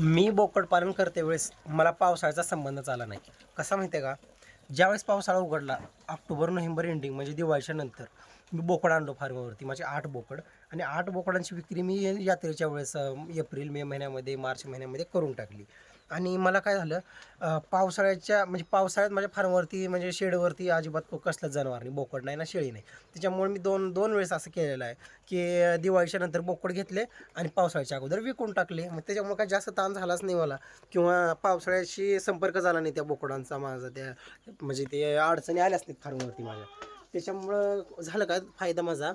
मी बोकड पालन करते वेळेस मला पावसाळ्याचा संबंधच आला नाही. कसा माहिती आहे का? ज्यावेळेस पावसाळा उघडला ऑक्टोबर नोव्हेंबर एंडिंग म्हणजे दिवाळीच्या नंतर मी बोकड आणलो फार्मावरती माझे आठ बोकड. आणि आठ बोकडांची विक्री मी यात्रेच्या वेळेस एप्रिल मे महिन्यामध्ये मार्च महिन्यामध्ये करून टाकली. आणि मला काय झालं पावसाळ्याच्या म्हणजे पावसाळ्यात माझ्या फार्मवरती म्हणजे शेडवरती अजिबात कसलंच जनावर नाही बोकड नाही ना शेळी नाही. त्याच्यामुळे मी दोन दोन वेळेस असं केलेलं आहे की दिवाळीच्या नंतर बोकड घेतले आणि पावसाळ्याच्या अगोदर विकून टाकले. मग त्याच्यामुळे काय जास्त ताण झालाच नाही मला किंवा पावसाळ्याशी संपर्क झाला नाही त्या बोकडांचा माझा त्या म्हणजे ते अडचणी आल्याच नाहीत फार्मवरती माझ्या. त्याच्यामुळं झालं काय फायदा माझा.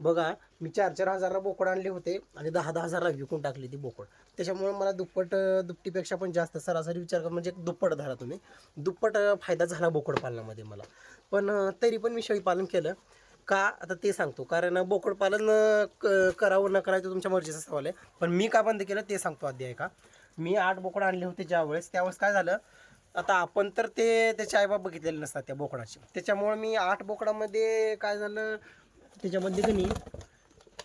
बघा मी चार चार हजारला बोकड आणले होते आणि दहा दहा हजारला विकून टाकली ती बोकड. त्याच्यामुळे मला दुप्पट दुपटीपेक्षा पण जास्त सरासरी विचार कर म्हणजे एक दुप्पट धरा तुम्ही. दुप्पट फायदा झाला बोकड पालनामध्ये मला. पण तरी पण मी शेळी पालन केलं. का आता ते सांगतो. कारण बोकड पालन क- करावं न करायचं तुमच्या मर्जीचा सवाल आहे. पण मी का बंद केलं ते सांगतो आधी का मी आठ बोकड आणले होते ज्यावेळेस त्यावेळेस काय झालं आता आपण तर ते त्याचे आईबाप बघितलेले नसतात त्या बोकडाचे. त्याच्यामुळे मी आठ बोकडामध्ये काय झालं त्याच्यामध्ये की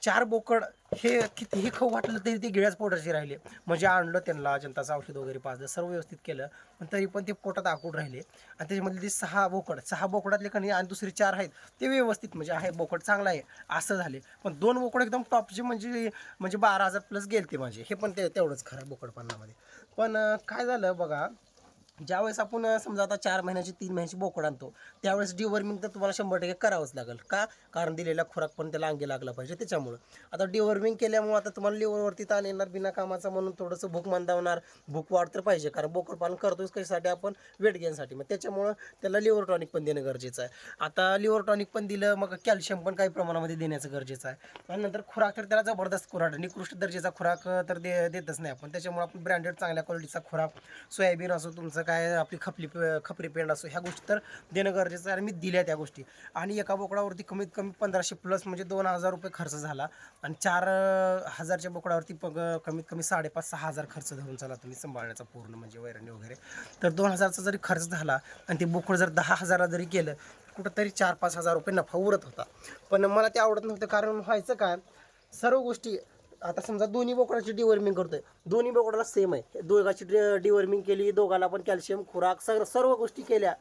चार बोकड हे कितीही खाऊ वाटलं तरी ते गिळ्याच पोटाशी राहिले. म्हणजे आणलं त्यांना जनताचं औषध वगैरे पाजलं सर्व व्यवस्थित केलं. पण तरी पण ते पोटात आकूड राहिले. आणि त्याच्यामधले ते सहा बोकड सहा बोकडातले कणी आणि दुसरे चार आहेत ते व्यवस्थित म्हणजे आहे बोकड चांगला आहे असं झाले. पण दोन बोकड एकदम टॉपचे म्हणजे म्हणजे बारा हजार प्लस गेले ते माझे. हे पण ते तेवढंच खरं आहे बोकडपानामध्ये पण काय झालं बघा ज्यावेळेस आपण समजा आता चार महिन्याची तीन महिन्याची बोकड आणतो त्यावेळेस डिवर्मिंग तर तुम्हाला शंभर टक्के करावंच लागेल. का? कारण दिलेला खुराक पण त्याला अंगी लागला पाहिजे त्याच्यामुळं. आता डिवर्मिंग केल्यामुळं आता तुम्हाला लिव्हरवरती ताण येणार बिना कामाचा म्हणून थोडंसं भूक मंदावणार भूक वाढ तर पाहिजे कारण बोकड पालन करतोच कशासाठी आपण वेट गेनसाठी मग त्याच्यामुळं त्याला लिव्हर टॉनिक पण देणं गरजेचं आहे. आता लिव्हर टॉनिक पण दिलं मग कॅल्शियम पण काही प्रमाणामध्ये देण्याचं गरजेचं आहे. आणि नंतर खुराक तर त्याला जबरदस्त खुराक निकृष्ट दर्जेचा खुराक तर दे देतच नाही आपण. त्याच्यामुळे आपण ब्रँडेड चांगल्या क्वालिटीचा खुराक सोयाबीन असो तुमचं काय आपली खपली खपरी पेंड असो ह्या गोष्टी तर देणं गरजेचं आहे आणि मी दिल्या त्या गोष्टी. आणि एका बोकडावरती कमीत कमी पंधराशे प्लस म्हणजे दोन हजार रुपये खर्च झाला आणि चार हजारच्या बोकडावरती पग कमीत कमी साडेपाच सहा हजार खर्च धरून चला तुम्ही सांभाळण्याचा पूर्ण म्हणजे वैरणी वगैरे. तर दोन हजारचा जरी खर्च झाला आणि ते बोकड जर दहा हजारा जरी केलं कुठंतरी चार पाच हजार रुपये नफा उरत होता. पण मला ते आवडत नव्हतं कारण व्हायचं काय सर्व गोष्टी आता समजा दोन्ही बोकडाची डिवर्मिंग करतोय. दोन्ही बोकडाला सेम आहे. दोघाची डिवर्मिंग केली दोघाला पण कॅल्शियम खुराक सगळं सर्व गोष्टी केल्या.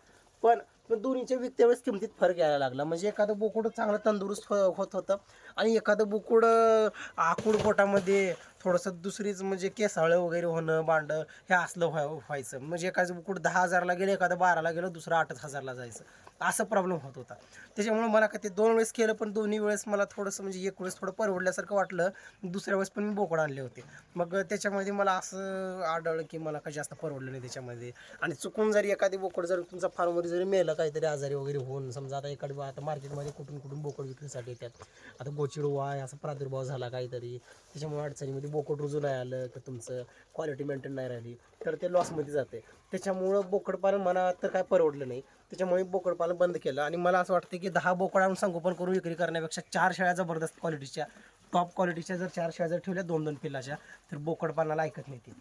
पण दोन्हीच्या विकत्या वेळेस किमतीत फरक यायला लागला. म्हणजे एखादं बोकुड चांगलं तंदुरुस्त हो-, होत होतं आणि एखादं बोकुड आकूड आकुड पोटामध्ये थोडंसं दुसरीच म्हणजे केसाळं वगैरे होणं बांड हे असलं व्हाय व्हायचं. म्हणजे एखादं बुकुड दहा हजारला गेलं एखादं बाराला गेलं दुसरं आठच हजारला जायचं. असं प्रॉब्लेम होत होता. त्याच्यामुळे मला का ते दोन वेळेस केलं पण दोन्ही वेळेस मला थोडंसं म्हणजे एक वेळेस थोडं परवडल्यासारखं वाटलं. दुसऱ्या वेळेस पण मी बोकड आणले होते. मग त्याच्यामध्ये मला असं आढळलं की मला काही जास्त परवडलं नाही त्याच्यामध्ये. आणि चुकून जरी एखादी बोकड जर तुमचा फार्मवर जरी मेलं काहीतरी आजारी वगैरे होऊन समजा आता एखादी आता मार्केटमध्ये कुठून कुठून बोकड विक्रीसाठी येतात. आता गोचिडवा आहे असा प्रादुर्भाव झाला काहीतरी. त्याच्यामुळे अडचणीमध्ये बोकड रुजू नाही आलं तर तुमचं क्वालिटी मेंटेन नाही राहिली तर ते लॉसमध्ये जाते. त्याच्यामुळं बोकड पालन मला तर काय परवडलं नाही. त्याच्यामुळे बोकड पालन बंद केलं. आणि मला असं वाटतं की दहा बोकड संगोपन करून विक्री करण्यापेक्षा चार शेळ्या जबरदस्त क्वालिटीच्या टॉप क्वालिटीच्या जर चार शेळ्या जर ठेवल्या दोन दोन पिल्लाच्या तर बोकडपालनाला ऐकत नाही ती.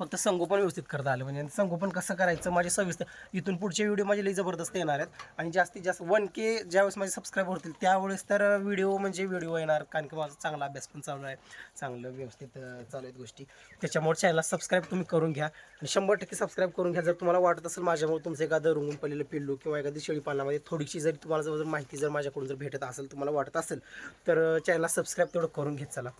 फक्त संगोपन व्यवस्थित करता आलं म्हणजे संगोपन कसं करायचं माझे सविस्तर इथून पुढचे व्हिडिओ माझे लई जबरदस्त येणार आहेत. आणि जास्तीत जास्त वन के ज्यावेळेस माझे सबस्क्राईब होतील त्यावेळेस तर व्हिडिओ म्हणजे व्हिडिओ येणार. कारण की माझा चांगला अभ्यास पण चालू आहे. चांगलं व्यवस्थित चालू आहेत गोष्टी. त्याच्यामुळे चॅनलला सबस्क्राईब तुम्ही करून घ्या. आणि शंभर टक्के सबस्क्राईब करून घ्या. जर तुम्हाला वाटत असेल माझ्यामुळे तुमचं एखादं रुंगून पडलेलं पिल्लू किंवा एखादी शेळीपालनामध्ये थोडीशी जरी तुम्हाला जर माहिती जर माझ्याकडून जर भेटत असेल तुम्हाला वाटत असेल तर चॅनलला सबस्क्राईब तेवढं करून घेत चला.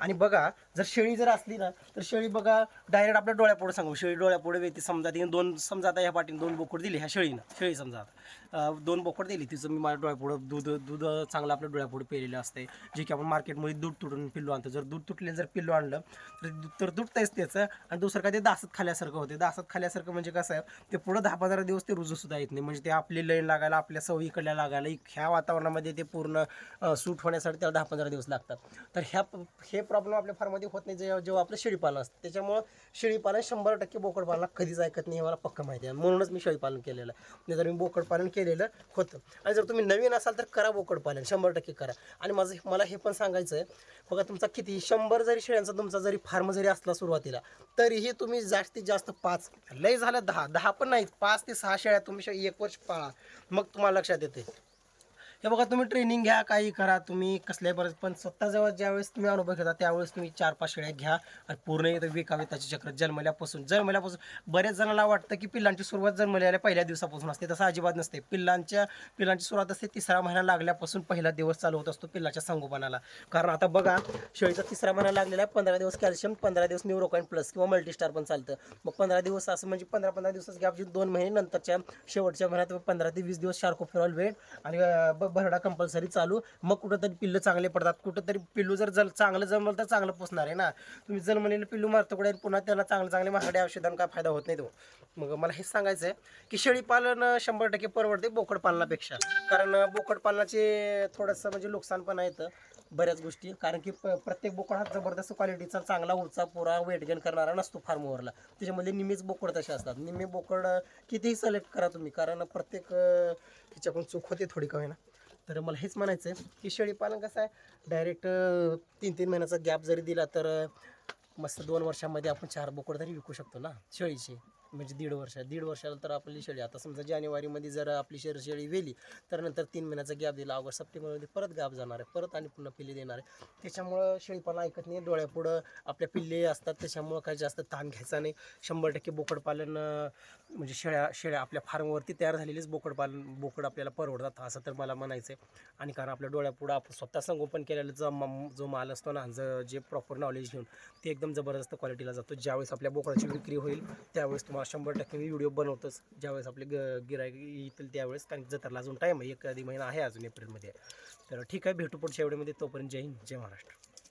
आणि बघा जर शेळी जर असली ना तर शेळी बघा डायरेक्ट आपल्या डोळ्यापुढे सांगू. शेळी डोळ्यापुढे वेती समजा तिने दोन समजा आता ह्या पाठीने दोन बोकड दिली ह्या शेळीनं. शेळी समजा आता. दोन बोकड दिली तिचं मी माझ्या डोळ्यापुढं दूध दूध चांगलं आपल्या डोळ्यापुढे पेलेलं असते जे की आपण मार्केटमध्ये दूध तुटून पिल्लू आणतो. जर दूध तुटले जर पिल्लू आणलं तर दूध तर तुटतंच त्याचं. आणि दुसरं काय ते दासत खाल्यासारखं होते दासत खाल्यासारखं म्हणजे कसं आहे ते पुढं दहा पंधरा दिवस ते रुजूसुद्धा येत नाही. म्हणजे ते आपली लईन लागायला आपल्या सवयीकडल्या लागायला ह्या वातावरणामध्ये ते पूर्ण सूट होण्यासाठी त्याला दहा पंधरा दिवस लागतात. तर ह्या हे प्रॉब्लेम आपल्या फार्ममध्ये होत नाही. जेव्हा जेव्हा आपलं शेळीपालन असतं. त्याच्यामुळं शेळीपालन शंभर टक्के बोकडपालनाला कधीच ऐकत नाही हे मला पक्क माहिती आहे. म्हणूनच मी शेळीपालन केलेलं नाही तर मी बोकडपालन केलेलं होतं. आणि जर तुम्ही नवीन असाल तर करा बोकडपालन. शंभर टक्के करा. आणि माझं मला हे पण सांगायचं आहे बघा तुमचा किती शंभर जरी शेळ्यांचा तुमचा जरी फार्म जरी असला सुरुवातीला तरीही तुम्ही जास्तीत जास्त पाच लय झालं दहा. दहा पण नाही पाच ते सहा शेळ्या तुम्ही एक वर्ष पाळा. मग तुम्हाला लक्षात येते. हे बघा तुम्ही ट्रेनिंग घ्या काही करा. तुम्ही कसल्याही बरं पण स्वतः जेव्हा ज्यावेळेस तुम्ही अनुभव घेता त्यावेळेस तुम्ही चार पाच शेळ्या घ्या आणि पूर्ण येतं विकावे त्याचे चक्र. जन्मल्यापासून जन्मल्यापासून बऱ्याच जणांना वाटतं की पिल्लांची सुरुवात जन्मलेल्या पहिल्या दिवसापासून असते. तसं अजिबात नसते. पिल्लांच्या पिल्लांची सुरुवात असते तिसरा महिना लागल्यापासून पहिला दिवस चालू होत असतो पिल्लाच्या संगोपनाला. कारण आता बघा शेळीचा तिसरा महिना लागलेला आहे पंधरा दिवस कॅल्शियम पंधरा दिवस न्यूरोकॉइन प्लस किंवा मल्टीस्टार पण चालतं. मग पंधरा दिवस असं म्हणजे पंधरा पंधरा दिवसाच गॅप दोन महिने नंतरच्या शेवटच्या महिन्यात पंधरा ते वीस दिवस शार्को फिरॉल वेट आणि भरडा कंपल्सरी चालू. मग कुठंतरी पिल्लं चांगले पडतात. कुठंतरी पिल्लू जर जल चांगलं जमलं तर चांगलं पोचणार आहे ना. तुम्ही जन्मलेलं पिल्लू मारतो कुठे पुन्हा त्याला चांगले चांगले महागडे औषधांना काय फायदा होत नाही तो. मग मला हेच सांगायचं आहे की शेळी पालन शंभर टक्के परवडते बोकड पालनापेक्षा. कारण बोकड पालनाचे थोडंसं म्हणजे नुकसान पण आहे बऱ्याच गोष्टी. कारण की प- प्रत्येक बोकड हा जबरदस्त क्वालिटीचा चांगला उंचा पुरा वेट गेन करणारा नसतो फार्मवरला त्याच्यामध्ये निम्मीच बोकड तसे असतात. निम्मे बोकड कितीही सिलेक्ट करा तुम्ही. कारण प्रत्येक अं, चूक होते थोडी कमी ना. तर मला हेच म्हणायचं आहे की शेळीपालन कसं आहे? डायरेक्ट तीन तीन महिन्याचा गॅप जरी दिला तर मस्त दोन वर्षामध्ये आपण चार बोकड तरी विकू शकतो ना शेळीची. म्हणजे दीड वर्ष दीड वर्षाला तर आपली शेळी. आता समजा जानेवारीमध्ये जर आपली शेर शेळी वेली तर नंतर तीन महिन्याचा गॅप दिला. ऑगस्ट सप्टेंबरमध्ये परत गॅप जाणार आहे. परत आणि पुन्हा पिल्ले देणार आहे. त्याच्यामुळं शेळीपालन ऐकत नाही. डोळ्यापुढं आपल्या पिल्ले असतात. त्याच्यामुळं काही जास्त ताण घ्यायचा नाही. शंभर टक्के बोकडपालन म्हणजे शेळ्या शेळ्या आपल्या फार्मवरती तयार झालेलीच बोकडपालन बोकड आपल्याला परवडतात असं तर मला म्हणायचं आहे आणि कारण आपल्या डोळ्यापुढं आपण स्वतः संगोपन केलेलं जो म- जो माल असतो ना ज जे प्रॉपर नॉलेज घेऊन ते एकदम जबरदस्त क्वालिटीला जातो. ज्यावेळेस आपल्या बोकडाची विक्री होईल त्यावेळेस तुम्हाला शंभर टक्के मी व्हिडिओ बनवतोच. ज्यावेळेस आपले ग गिरायक येतील त्यावेळेस. कारण जत्राला अजून टाईम आहे. एक आधी महिना आहे अजून एप्रिलमध्ये. तर ठीक आहे भेटू पुढच्या व्हिडिओमध्ये तोपर्यंत जय हिंद जय महाराष्ट्र.